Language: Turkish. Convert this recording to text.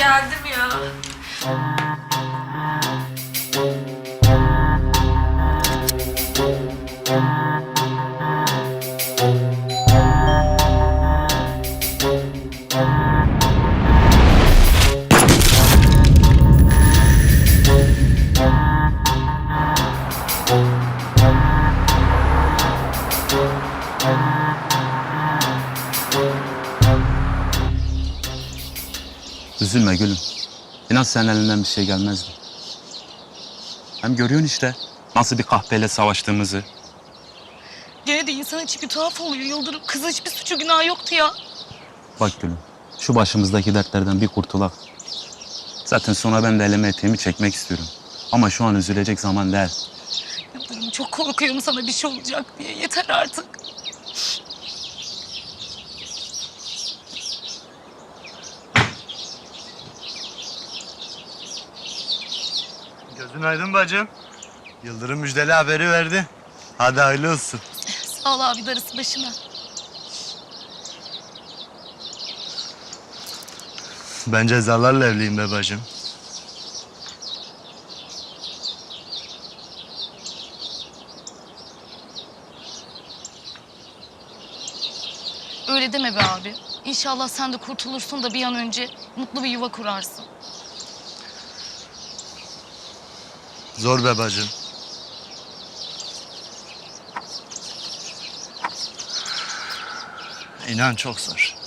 geldim ya. Üzülme gülüm. İnan senin elinden bir şey gelmezdi. Hem görüyorsun işte nasıl bir kahpeyle savaştığımızı. Gene de insan içi bir tuhaf oluyor Yıldırım. Kızın hiçbir suçu günahı yoktu ya. Bak gülüm şu başımızdaki dertlerden bir kurtulak. Zaten sonra ben de elime eteğimi çekmek istiyorum. Ama şu an üzülecek zaman değil. Yıldırım çok korkuyorum sana bir şey olacak diye. Yeter artık. Gözün aydın bacım. Yıldırım müjdeli haberi verdi. Hadi hayırlı olsun. Sağ ol abi darısı başına. Ben cezalarla evliyim be bacım. Öyle deme be abi. İnşallah sen de kurtulursun da bir an önce mutlu bir yuva kurarsın. Zor be bacım. İnan çok zor.